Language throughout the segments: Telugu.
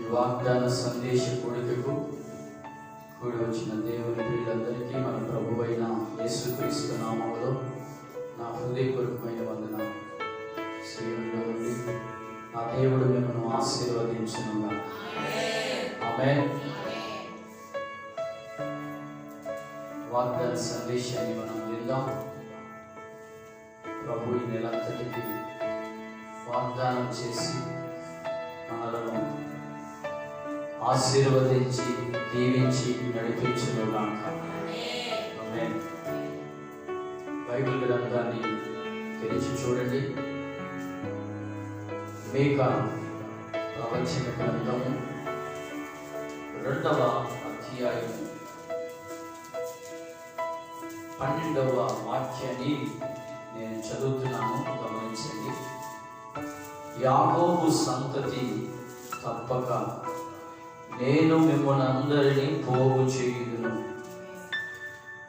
ఈ వాగ్దాన సందేశ కూడికకు కూడి వచ్చిన దేవుని ప్రియులందరికీ మన ప్రభు అయిన యేసుక్రీస్తు నామంలో నా హృదయపూర్వకమైన వందన శ్రీ నుండి నా దేవుడు మిమ్మల్ని ఆశీర్వదించనుగా ఆమె వాగ్దాన సందేశాన్ని మనం విందాం. ప్రభు ఈ నెలంతటికి వాగ్దానం చేసి మనలను ఆశీర్వదించి దీవించి నడిపించును బైబిల్ గ్రంథాన్ని తెరిచి చూడండి. మేక ప్రవచన గ్రంథము రెండవ అధ్యాయం పన్నెండవ వాక్యాన్ని నేను చదువుతున్నాను. గమనించండి. యాకోబు సంతతి తప్పక నేను మిమ్మల్ని అందరినీ పోగు చేయుదును.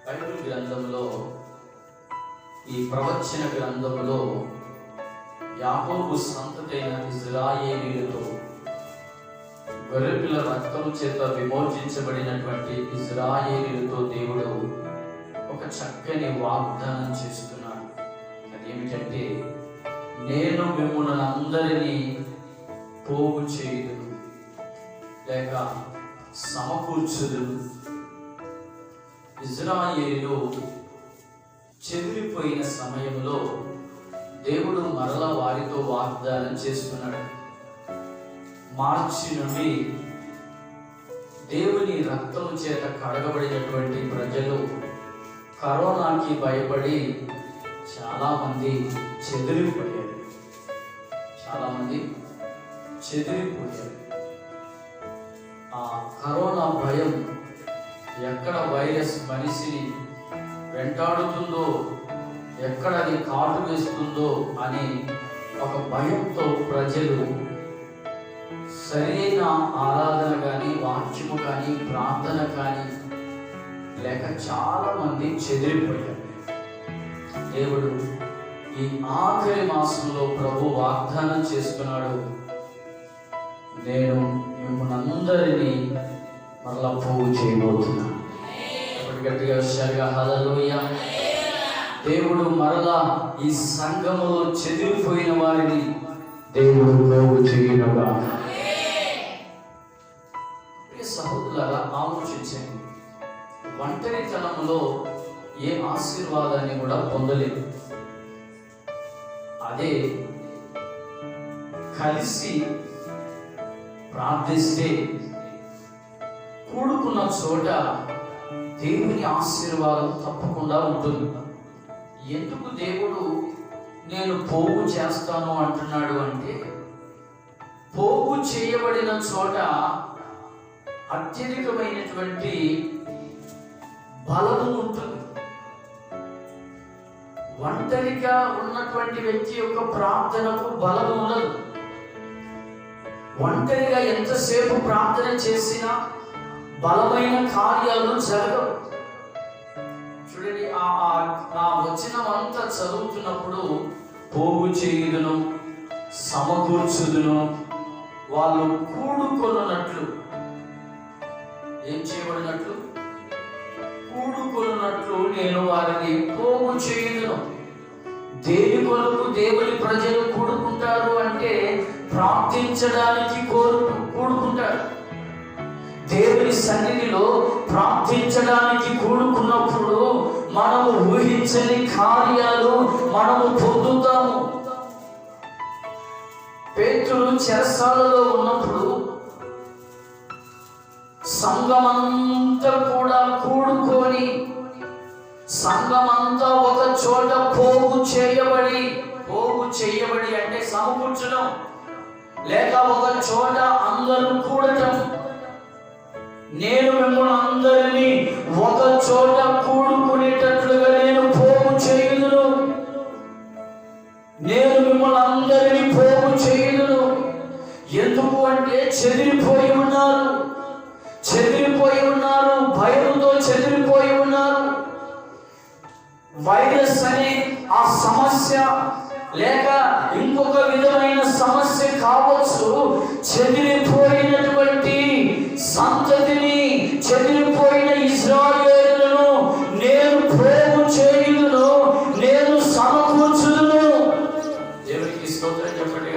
బైబిల్ గ్రంథంలో ఈ ప్రవచన గ్రంథంలో యాకోబు సంతతైన ఇజ్రాయేలీలతో గొర్రెపిల్ల రక్తం చేత విమోచించబడినటువంటి ఇజ్రాయేలీలతో దేవుడు ఒక చక్కని వాగ్దానం చేస్తున్నాడు. అదేమిటంటే నేను మిమ్మల్ని అందరినీ పోగు చేయుదును. లేక సమకూర్చుదు ఇజ్రాయేలు చెదిరిపోయిన సమయంలో దేవుడు మరల వారితో వాగ్దానం చేస్తున్నాడు. మార్చి నుండి దేవుని రక్తం చేత కడగబడినటువంటి ప్రజలు కరోనాకి భయపడి చాలామంది చెదిరిపోయారు. చాలామంది చెదిరిపోయారు. కరోనా భయం ఎక్కడ వైరస్ మనిషిని వెంటాడుతుందో ఎక్కడ అది కాటు వేస్తుందో అని ఒక భయంతో ప్రజలు సరైన ఆరాధన కానీ వాక్యము కానీ ప్రార్థన కానీ లేక చాలా మంది చెదిరిపోయారు. దేవుడు ఈ ఆఖరి మాసంలో ప్రభు వాగ్దానం చేస్తున్నాడు. నేను మిమ్మల్ని అందరినీ మరలా పోగు చేయబోతున్నా. గట్టిగా హుషారుగా హల్లెలూయా. దేవుడు మరలా ఈ సంఘములో చెదిరిపోయిన వారిని దేవుడు పోగు చేయనుగా. ప్రియ సహోదరులారా ఆలోచించండి. ఒంటరితనంలో ఏ ఆశీర్వాదాన్ని కూడా పొందలేదు. అదే కలిసి ప్రార్థిస్తే కూడుకున్న చోట దేవుని ఆశీర్వాదం తప్పకుండా ఉంటుంది. ఎందుకు దేవుడు నేను పోగు చేస్తాను అంటున్నాడు అంటే పోగు చేయబడిన చోట అత్యధికమైనటువంటి బలము ఉంటుంది. ఒంటరిగా ఉన్నటువంటి వ్యక్తి యొక్క ప్రార్థనకు బలం ఉండదు. ఒంటరిగా ఎంతసేపు ప్రార్థన చేసినా బలమైన కార్యాలు జరగవు. చూడండి ఆ ఆ- అంతా చదువుతున్నప్పుడు పోగు చేయుదును సమకూర్చుదును వాళ్ళు కూడుకొనున్నట్లు. ఏం చేయబడినట్లు? కూడుకొనున్నట్లు నేను వారిని పోగు చేయుదును. దేని కొరకు దేవుని ప్రజలు కూడుకుంటారు అంటే ప్రార్థించడానికి కోరు కూడుకుంటారు. దేవుని సన్నిధిలో ప్రార్థించడానికి కూడుకున్నప్పుడు మనము ఊహించని కార్యాలు మనము పొందుతాము. పేతులు చెరసాలలో ఉన్నప్పుడు సంఘమంతా కూడా కూడుకొని సంఘమంతా ఒక చోట పోగు చేయబడి పోగు చేయబడి అంటే సమకూర్చడం లేక ఒక చోట అందరూ కూడటం నేను మిమ్మల్ని అందరినీ ఒక చోట కూడుకునేటట్లుగా నేను పోగు చేయను నేను మిమ్మల్ని అందరినీ పోగు చేయను ఎందుకు అంటే చెదిరిపోయి ఉన్నారు. చెదిరిపోయి ఉన్నారు భయంతో చెదిరిపోయి ఉన్నారు. వైరస్ అనే ఆ సమస్య లేక ఇంకొక విధమైన సమస్య కావచ్చు. చెదిరిపోయినటువంటి సంతతిని చెదిరిపోయిన ఇజ్రాయేలులను నేను పోగు చేయుదును నేను సమకూర్చుదును. దేవునికి స్తోత్రం చెప్పండి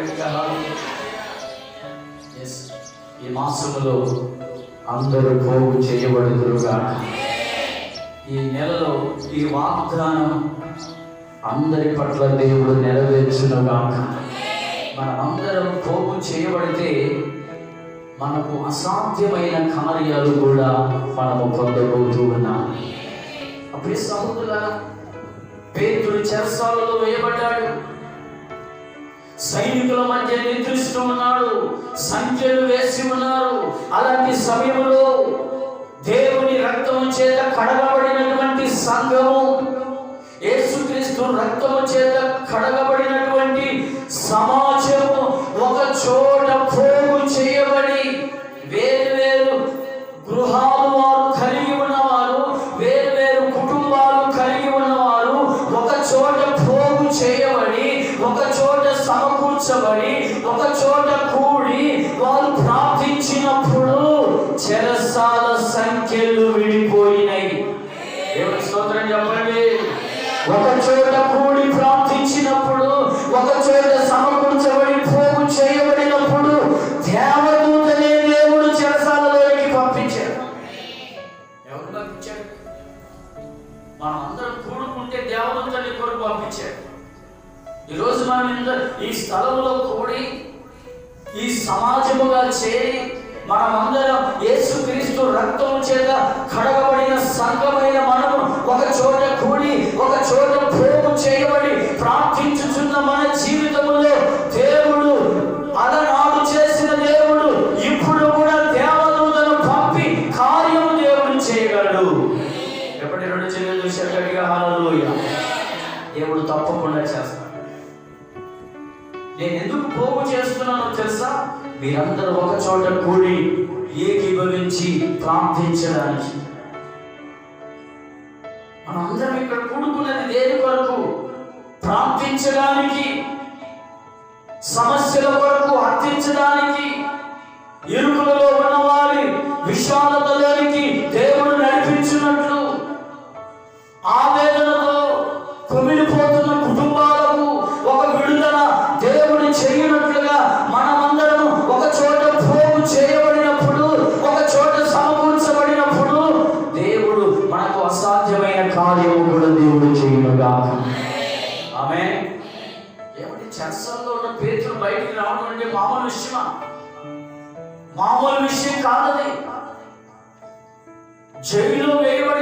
ఈ మాసములో అందరూ పోగు చేయబడుతురుగా ఈ నెలలో ఈ వాగ్దానం అందరి పట్ల దేవుడు నెరవేర్చునుగాక మనం అందరం పోగు చేయబడితే మనకు అసాధ్యమైన కార్యాలు కూడా మనము పొందబోతూ ఉన్నాం. అప్పుడు సహోదరుల పేతుడు చెరసాలలో వేయబడ్డాడు. సైనికుల మధ్య నిద్రిస్తూ ఉన్నాడు. సంఖ్యలు వేసి ఉన్నారు. అలాంటి సమయంలో దేవుని రక్తం చేత కడగబడినటువంటి సంఘము క్రీస్తు రక్తము చేత కడగబడినటువంటి సమాజము ఒక చోట పోగు చేయబడి వేరు వేరు గృహాలు వారు కలిగి ఉన్నవారు వేరు వేరు కుటుంబాలు కలిగి ఉన్నవారు ఒక చోట పోగు చేయబడి ఒక చోట సమకూర్చబడి ఒక చోట కూడి వారు ప్రార్థించినప్పుడు చెరసాల సంఖ్యలు ఈ స్థలంలో కూడి ఈ సమాజముగా చేరి మనమందరం యేసుక్రీస్తు రక్తము చేత కడగబడిన సంఘమైన మనము ఒక చోట కూడి ఒక చోట పోగు చేయబడి ప్రార్థించుచున్న మన జీవితంలో దేవుడు అలనాడు చేసిన దేవుడు ఇప్పుడు కూడా దేవదూతను పంపి కార్యము దేవుడు చేయగలడు. ఎప్పటి రెండు చెల్లెలు చూశారు గట్టిగా? దేవుడు తప్పకుండా చేస్తాడు. నేను ఎందుకు పోగు చేస్తున్నానో తెలుసా? మీరందరూ ఒక చోట కూడి ఏకీభవించి ప్రార్థించడానికి. మనందరం ఇక్కడ కూడుకున్నది దేని కొరకు? ప్రార్థించడానికి సమస్యల కొరకు అర్థించడానికి ఇరుకులలో కాదది. జైలులో వేయబడి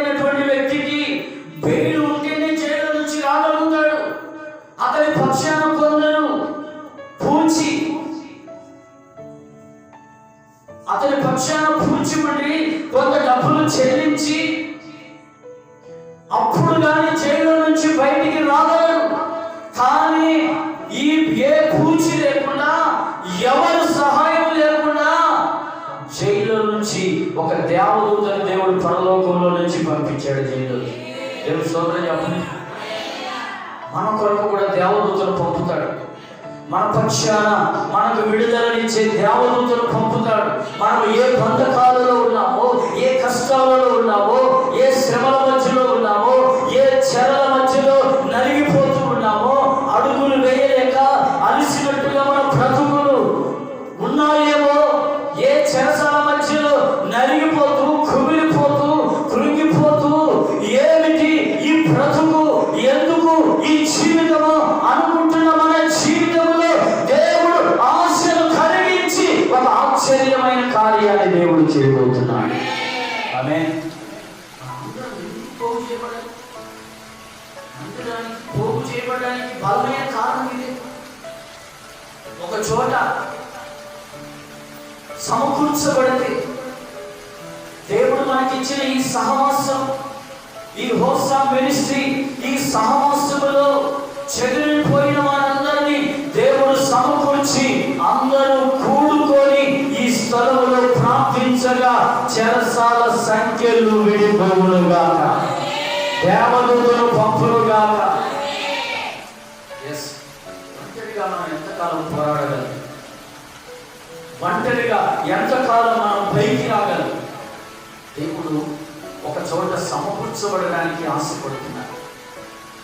చోట సమకూర్చబడడానికి ఆశపడుతున్నారు.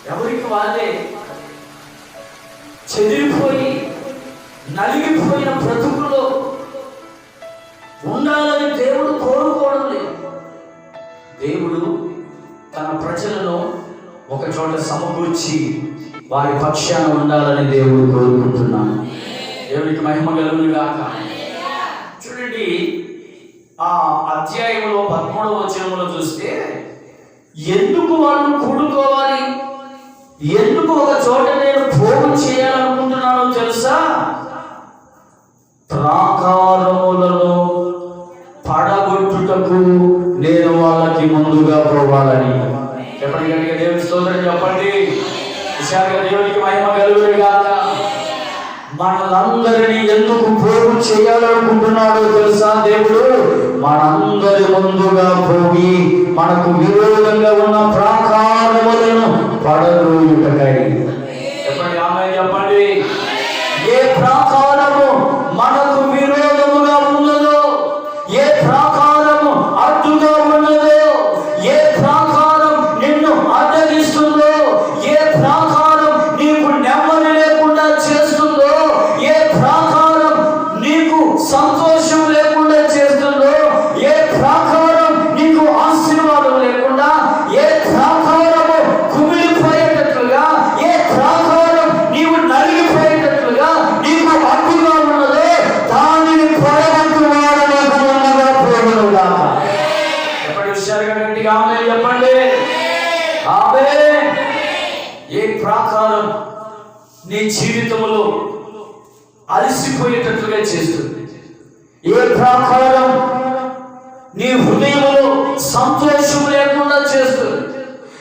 ఎవరికి వాళ్ళే చెదిరిపోయి నలిగిపోయిన బ్రతుకులో ఉండాలని దేవుడు కోరుకోవడం లేదు. దేవుడు తన ప్రజలను ఒక చోట సమకూర్చి వారి పక్షాన ఉండాలని దేవుడు కోరుకుంటున్నాను దేవునికి మహిమ కలుగును చూడండి ఆ అధ్యాయంలో పదమూడవ వచనంలో చూస్తే ఎందుకు వాళ్ళు కూడుకోవాలి? ఎందుకు ఒక చోట నేను భోగం చేయాలనుకుంటున్నానో తెలుసా? ప్రాకారములలో పడగొట్టుటకు నేను వాళ్ళకి ముందుగా పోవాలని. చెప్పండి గట్టిగా స్తోత్రం చెప్పండి. విశాఖ దేవుడికి మహిమ కలుగురు మనలందరినీ ఎందుకు పోగు చేయాలనుకుంటున్నాడో తెలుసా దేవుడు? మనందరి ముందుగా పోగి మనకు విరోధంగా ఉన్న ప్రాకారములను పడగొట్టుటకై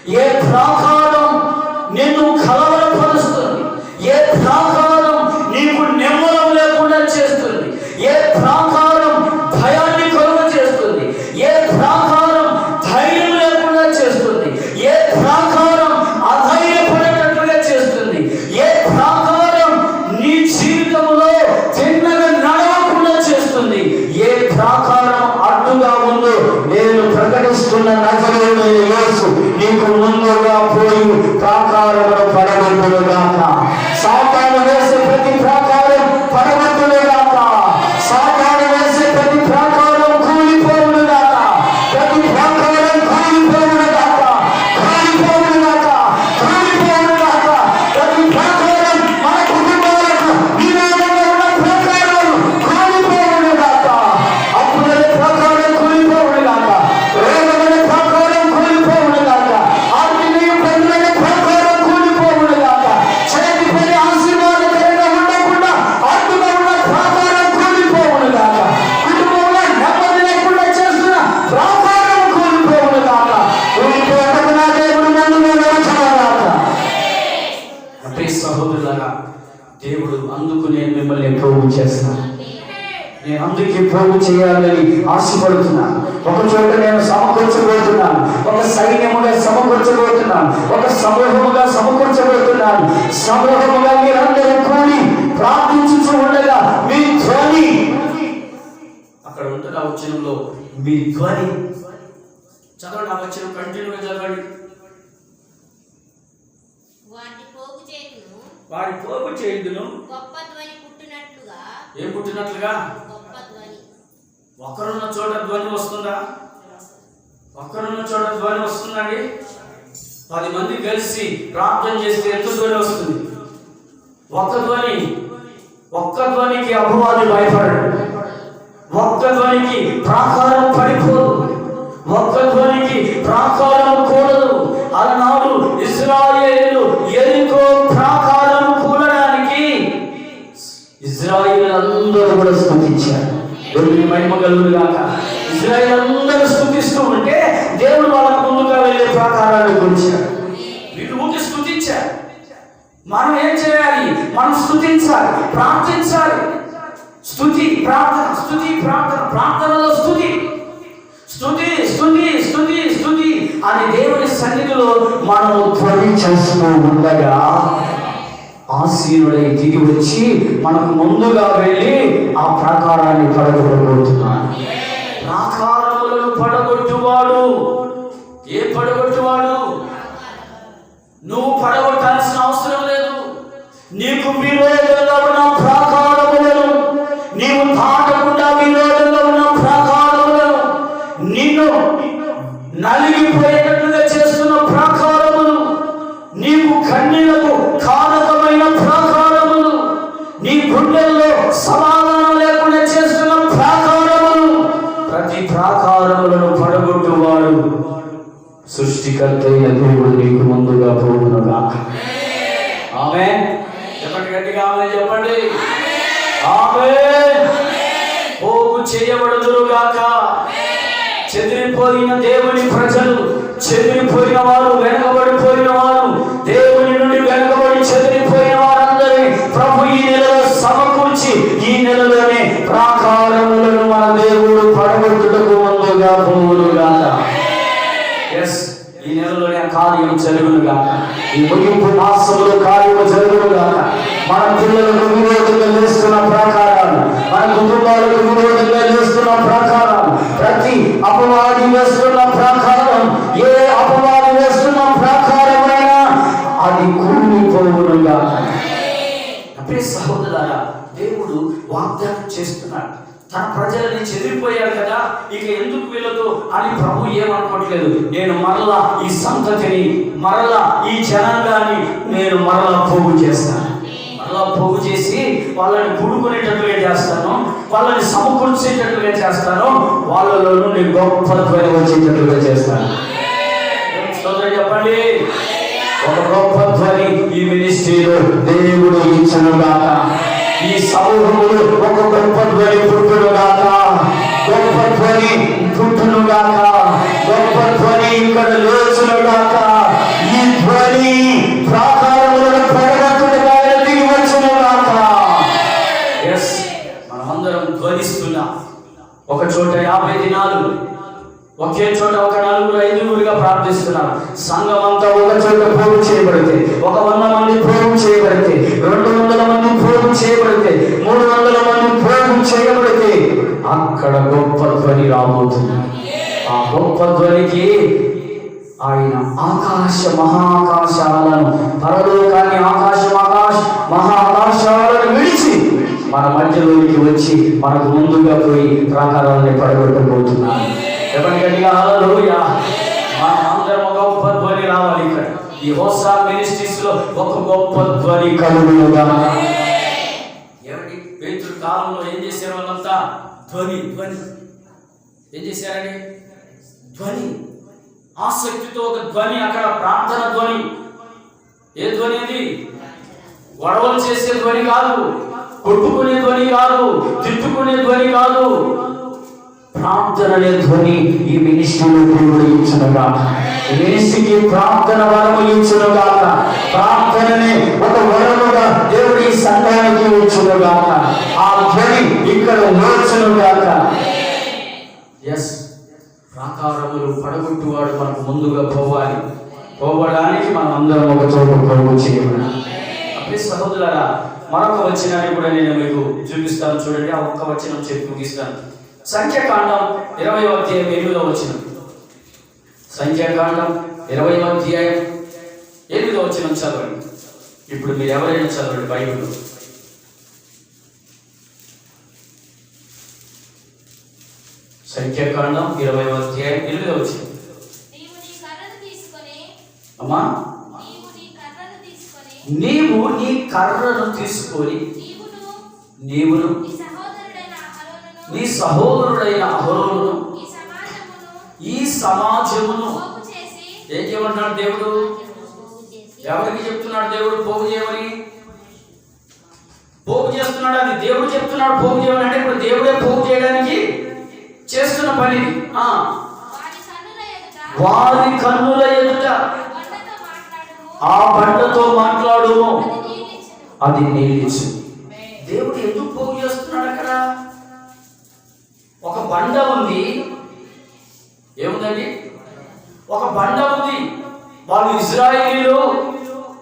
ఏ ప్రాకారం నిన్ను కలవరపరుస్తుంది? ఏ ప్రాకారం నీకు నెమ్మలం లేకుండా చేస్తుంది? ఏ మీ ధ్వని. చదవండి ఆ వచనం కంటిన్యూగా చదవండి. వాటి పోగు చేతును వారి పోగు చేయుదును. గొప్ప ధ్వని పుట్టినట్లుగా. ఏం పుట్టినట్లుగా? గొప్ప ధ్వని. ఒక్కరున్న చోట ధ్వని వస్తుందా? ఒక్కరున్న చోట ధ్వని వస్తుందండి? పది మంది కలిసి ప్రార్థన చేస్తే ఎంత ధ్వని వస్తుంది? ఒక్క ధ్వని. ఒక్క ధ్వనికి అపవాది భయపడడు. ఒక్క ధ్వనికి ప్రాకారం పడిపోదు. ఒక్క ధ్వనికి ప్రాకారం కూడదు. అలనాడు ఇస్రాయేలు ఎరుకో ప్రాకారం కూడడానికి ఇజ్రాయిల్ అందరూ కూడా స్థుతించారు. దేవుడికి మహిమ ఇజ్రాయిల్ అందరూ స్థుతిస్తూ ఉంటే దేవుడు వాళ్ళకు ముందుగా వెళ్ళే ప్రాకారాన్ని గురించాడు వీళ్ళు ఊరికి స్థుతించారు. మనం ఏం చేయాలి? మనం స్థుతించాలి ప్రార్థించాలి. స్థుతి ప్రార్థన స్థుతి ప్రార్థన ప్రార్థనలో స్థుతి స్థుతి స్థుతి స్థుతి స్థుతి అని దేవుని సన్నిధిలో మనము ధ్వని చేస్తూ ఉండగా ఆశీనుడై దిగి వచ్చి మనకు ముందుగా వెళ్ళి ఆ ప్రాకారాన్ని పడగొట్టబోతున్నాను ప్రాకారములను పడగొట్టువాడు. ఏ పడగొట్టువాడు? నువ్వు పడగొట్టాల్సిన అవసరం లేదు. నీకు విరోధంగా ఉన్న నలిగిపోయేటట్లుగా చేస్తున్న ప్రాకారములు నీకు కన్నీలకు కారకమైన ప్రాకారములు నీ గుండెల్లో సమాధానం లేకుండా చేస్తున్న ప్రాకారములు ప్రతి ప్రాకారములను పడగొట్టువాడు సృష్టికర్త దేవుడు నీకు ముందుగా పోవునుగా ఆమె? చెప్పండి గట్టిగా ఆమె చెప్పండి. ఆమె? పోగు చేయబడుదురుగాక. చెదిరిపోయిన దేవుని చెదిరిపోయిన వారు వెనకబడిపోయిన వారు దేవుని నుండి వెనకబడి చెదిరిపోయిన వారందరినీ ప్రభు ఈ నెలలో సమకూర్చి ఈ నెలలోనే ప్రాకారములను మన దేవుడు పడగొట్టుటకు ముందుగా పోవులుగా ఎస్ ఈ నెలలోనే కార్యం జరుగునుగా ఈ ముగింపు మాసంలో కార్యము జరుగునుగా మన పిల్లలకు విరోధంగా చేస్తున్న ప్రాకారాలు మన కుటుంబాలకు విరోధంగా చేస్తున్న ప్రాకారాలు ప్రతి అపవాది వేస్తున్న ప్రాకారం ఏ అపవాది వేస్తున్న ప్రాకారమైన అది కూలిపోవునుగా అప్పుడే సహోదరులారా దేవుడు వాగ్దానం చేస్తున్నాడు. తన ప్రజలని చెదిరిపోయారు కదా ఇక ఎందుకు వీళ్ళతో? అని ప్రభు ఏమనుకోవట్లేదు. నేను మరలా ఈ సంతతిని మరలా ఈ జనాంగాన్ని నేను మరలా పోగు చేస్తాను. మరలా పోగు చేసి వాళ్ళని కూడుకునేటట్లుగా చేస్తాను వాళ్ళని సమకూర్చేటట్లుగా చేస్తాను వాళ్ళలోనూ నేను గొప్ప ధ్వని వచ్చేటట్లుగా చేస్తాను. సోదరు చెప్పండి? ఒక గొప్ప ధ్వని ఈ మినిస్ట్రీలో దేవుడు సంఘం అంతా ఒక చోట పోగు చేయబడితే ఒక వంద మంది పోగు చేయబడితే రెండు వందల మంది పోగు చేయబడితే మూడు వందల మంది పోగు చేయబడితే అక్కడ గొప్ప ధ్వని రాబోతుంది. ఆ గొప్ప ధ్వనికి ఆయన ఆకాశ మహాకాశాలను పరలోకాన్ని ఆకాశం ఆకాశ మహాకాశాలను విడిచి మన మధ్యలోకి వచ్చి మనకు ముందుగా పోయి ప్రాకారాలని పడగొట్టబోతున్నాను ఎవరికడిగా మన అందరం ఒక గొప్ప ధ్వని రావాలి ఇక్కడ ఈ హోసా మినిస్ట్రీస్లో ఒక గొప్ప ధ్వని కలుగునుగా ఏమండి? పేతురు కాలంలో ఏం చేశారు వాళ్ళంతా? ధ్వని ధ్వని. ఏం చేశారండి? ధ్వని. ఆసక్తితో ఒక ధ్వని అక్కడ ప్రార్థన ధ్వని. ఏ ధ్వని అది? గొడవలు చేసే ధ్వని కాదు. కొట్టుకునే ధ్వని కాదు. తిట్టుకునే ధ్వని కాదు. ప్రార్థనలే ధ్వని ఈ మినిస్ట్రీలో దేవుడు ఇచ్చినగా. మినిస్ట్రీకి ప్రార్థన వరము ఇచ్చునుగా. ప్రార్థననే ఒక వరముగా దేవుడు ఈ సంఘానికి ఇచ్చినగాక ఆ ధ్వని ఇక్కడ వచ్చునుగాక ఎస్ ప్రాకారములు పడగొట్టువాడు మనకు ముందుగా పోవాలి. పోవడానికి మనం అందరం ఒక చోట ప్రభు చేయమని. అప్పుడే సహోదరులారా మరొక వచనాన్ని కూడా నేను మీకు చూపిస్తాను. చూడండి ఆ ఒక్క వచనం చెప్పి ముగిస్తాను సంఖ్యాకాండం ఇరవై అధ్యాయం ఎనిమిదో వచనం. సంఖ్యాకాండం ఇరవై అధ్యాయం ఎనిమిదో వచనం చదవండి. ఇప్పుడు మీరు ఎవరైనా చదవండి బైబిల్ సంఖ్యాకాండం ఇరవై అధ్యాయం ఎనిమిదో వచనం. నీవు నీ కర్రను తీసుకొని అమ్మా? నీవు నీ కర్రను తీసుకొని నీవును నీ సహోదరుడైన అహరోను ఈ సమాజమును ఏం చేయమంటున్నాడు దేవుడు? ఎవరికి చెప్తున్నాడు దేవుడు పోగు చేయమని? పోగు చేస్తున్నాడు అది దేవుడు చెప్తున్నాడు పోగు చేయమని. అంటే ఇప్పుడు దేవుడే పోగు చేయడానికి చేస్తున్న పని వారి కన్నుల ఎదుట ఆ బండతో మాట్లాడుము. అది నీళ్ళిచ్చు దేవుడు ఎందుకు పోగు ఒక బండ ఉంది. ఏముందండి? ఒక బండ ఉంది. వాళ్ళు ఇజ్రాయిలీలు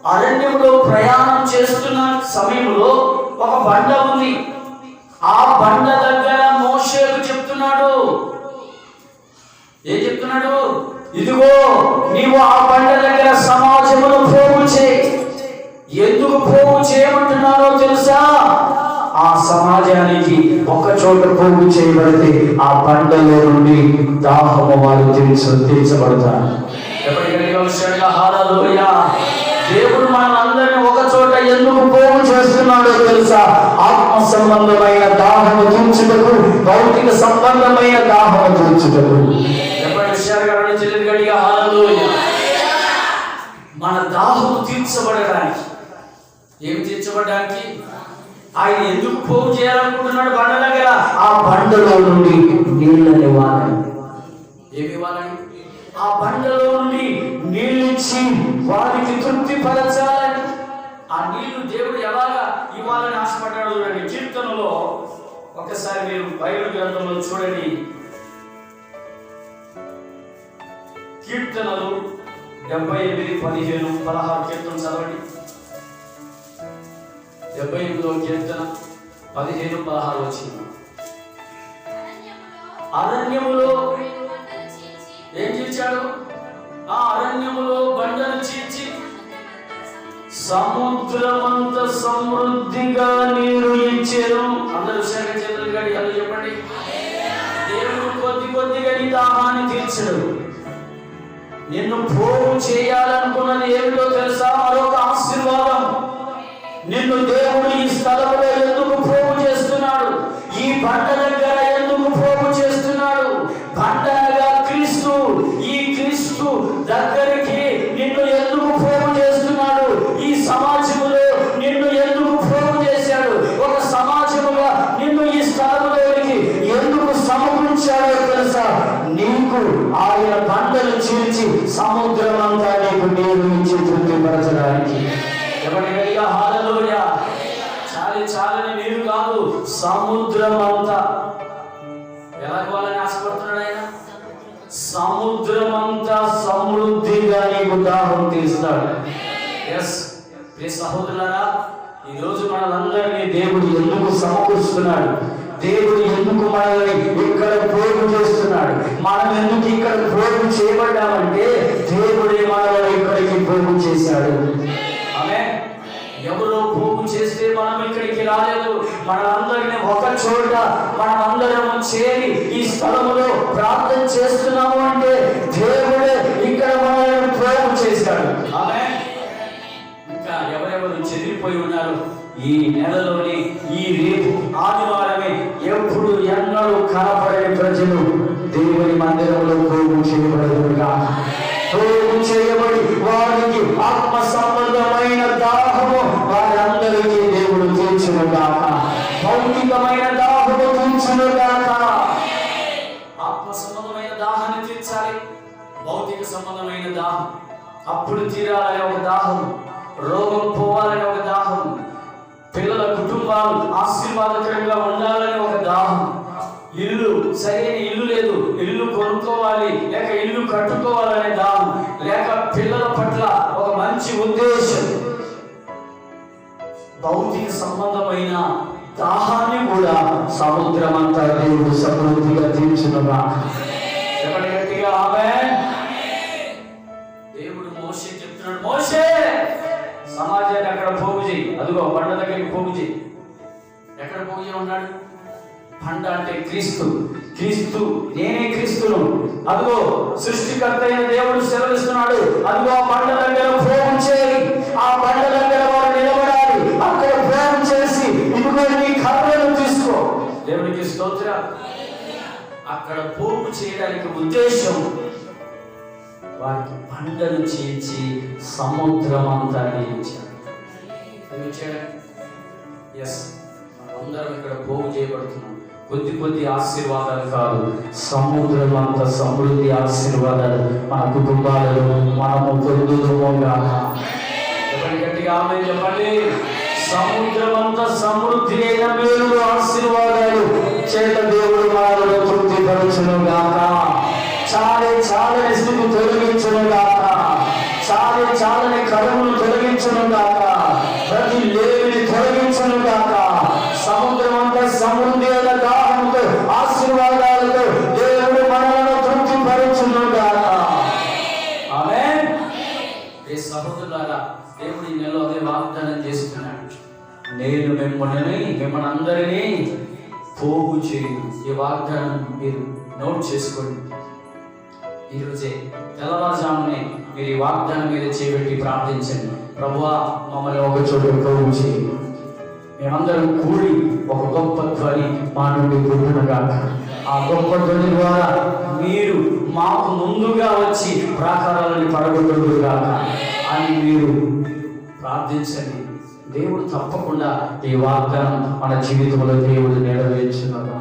అరణ్యంలో ప్రయాణం చేస్తున్న సమయంలో ఒక బండ ఉంది. ఆ బండ దగ్గర మోషేకు చెప్తున్నాడు. ఏం చెప్తున్నాడు? ఇదిగో నీవు ఆ బండ దగ్గర సమాజమును పోగు చేయి. ఎందుకు పోగు చేయమంటున్నారో తెలుసా? ఆ సమాజానికి ఒక చోట పోగు చేయబడితే ఆ పంటలో నుండి దాహము వారు తీర్చ తీర్చబడతారు ఎప్పటికైనా దేవుడు మనందరినీ ఒక చోట ఎందుకు పోగు చేస్తున్నాడో తెలుసా? ఆత్మ సంబంధమైన దాహము తీర్చుటకు భౌతిక సంబంధమైన దాహము తీర్చుటకు. మన దాహము తీర్చబడడానికి ఏం తీర్చబడడానికి ఆయన ఎందుకు పోగు చేయాలనుకుంటున్నాడు బండ దగ్గర ఆ బండలో నుండి నీళ్ళని ఇవ్వాలని ఏమి ఇవ్వాలని? ఆ బండలో నుండి నీళ్ళిచ్చి వారికి తృప్తి పరచాలని. ఆ నీళ్ళు దేవుడు ఎలాగా ఇవ్వాలని ఆశపడ్డాడు చూడండి. కీర్తనలో ఒకసారి మీరు బైబిల్ గ్రంథంలో చూడండి. కీర్తనలు డెబ్బై ఎనిమిది పదిహేను పదహారు కీర్తన చదవండి. డెబ్బై ఎనిమిదో కీర్తన పదిహేను పదహారు వచ్చింది అరణ్యములో ఏం చేశాడు ఆ అరణ్యములో బండను చీల్చి సముద్రమంత సమృద్ధిగా నీరు ఇచ్చారు. అందరూ విషయంగా చేతులు గడి అందరూ చెప్పండి. దేవుడు కొద్ది కొద్దిగా నీ దాహాన్ని తీర్చడు. నిన్ను పోగు చేయాలనుకున్నది ఏమిటో తెలుసా? మరొక ఆశీర్వాదం. నిన్ను దేవుడు ఈ స్థలంలో ఎందుకు ప్రేమ చేస్తున్నాడు? ఈ పంట దగ్గర సమకూరుస్తున్నాడు దేవుడు ఎందుకు మనల్ని ఇక్కడ పోగు చేస్తున్నాడు? మనం ఎందుకు ఇక్కడ పోగు చేయబడ్డామంటే దేవుడే మనల్ని ఇక్కడికి పోగు చేశాడు. ఆమె ఎవరో పోగు చేస్తే మనం ఇక్కడికి రాలేదు. మనందరినీ ఒక చోట మనమందరం చేరి ఈ స్థలములో ప్రార్థన చేస్తున్నాము అంటే దేవుడే ఇక్కడ మనల్ని పోగు చేశాడు. ఆమె ఇంకా ఎవరెవరు చెదిరిపోయి ఉన్నారు? ఈ నెలలోని ఆదివారమే ఎప్పుడు ఎన్నడూ కనపడని ప్రజలు దేవుని మందిరంలో పోగు చేయబడదుగా పోగు చేయబడి వారికి ఆత్మ సంబంధమైన దాహము వారందరికీ దేవుడు తీర్చును తీర్చునుగాక. భౌతికమైన దాహము తీర్చును తీర్చునుగాక. ఆత్మ సంబంధమైన దాహాన్ని తీర్చాలి. భౌతిక సంబంధమైన దాహం. అప్పుడు తీరాలనే ఒక దాహం రోగం పోవాలనే ఒక దాహం పిల్లల కుటుంబాలు ఆశీర్వాదకరంగా ఉండాలని ఒక దాహం. ఇల్లు సరైన ఇల్లు లేదు. ఇల్లు కొనుక్కోవాలి లేక ఇల్లు కట్టుకోవాలనే దాహం లేక పిల్లల పట్ల ఒక మంచి ఉద్దేశం. భౌతిక సంబంధమైన దాహాన్ని కూడా సముద్రం అంతా దేవుడు సమృద్ధిగా తీర్చునుగా. ఆమె దేవుడు మోసే చెప్తున్నాడు మోసే సమాజాన్ని అక్కడ పోగు చేయి. అదిగో బండ దగ్గరికి పోగు చేయి. ఎక్కడ పోయి ఉన్నాడు? పండ అంటే క్రీస్తు. క్రీస్తు నేనే క్రీస్తును. అదిగో సృష్టికర్త అయిన దేవుడు సెలవిస్తున్నాడు. అదిగో ఆ పండ దగ్గర పోగు చేయాలి ఆ పండ దగ్గర వారు నిలబడాలి. అక్కడ పోగు చేసి ఇదిగో నీ కర్రను తీసుకో. దేవునికి స్తోత్ర. అక్కడ పోగు చేయడానికి ఉద్దేశం వారికి పంటను చేర్చి సముద్రం అంతా నిలిచాడు ఎస్ అందరం ఇక్కడ పోగు చేయబడుతున్నాం. కొద్ది కొద్ది ఆశీర్వాదాలు కాదు సముద్రం అంత సమృద్ధి ఆశీర్వాదాలు మన కుటుంబాలలో మనము పొందుదుమోగా చెప్పండి గట్టిగా ఆమె చెప్పండి. సముద్రం అంత సమృద్ధి అయిన మేలు ఆశీర్వాదాలు చేత దేవుడు మనలో తృప్తి పరచును గాక చాలే చాలని స్థితి తొలగించును గాక చాలే చాలని ఆశీర్వాదాలతో దేవుడు మనలను తృప్తిపరచును గాక ఆమేన్. ఏ సహోదరులారా అదే వాగ్దానం చేస్తున్నాడు. నేను మిమ్మల్ని మిమ్మల్ని అందరినీ పోగు చేయను. ఈ వాగ్దానం మీరు నోట్ చేసుకోండి. ఈరోజే తెల్లవారుజామునే మీరు ఈ వాగ్దానం మీద చేపెట్టి ప్రార్థించండి. ప్రభువా మమ్మల్ని ఒక చోటు పోగు చేయండి మేమందరం కూడి ఒక గొప్ప ధ్వని మా నుండి పుట్టునగా ఆ గొప్ప ధ్వని ద్వారా మీరు మాకు ముందుగా వచ్చి ప్రాకారాలని పడగొట్టుగా అని మీరు ప్రార్థించండి. దేవుడు తప్పకుండా ఈ వాగ్దానం మన జీవితంలో దేవుడు నెరవేర్చున్నాడు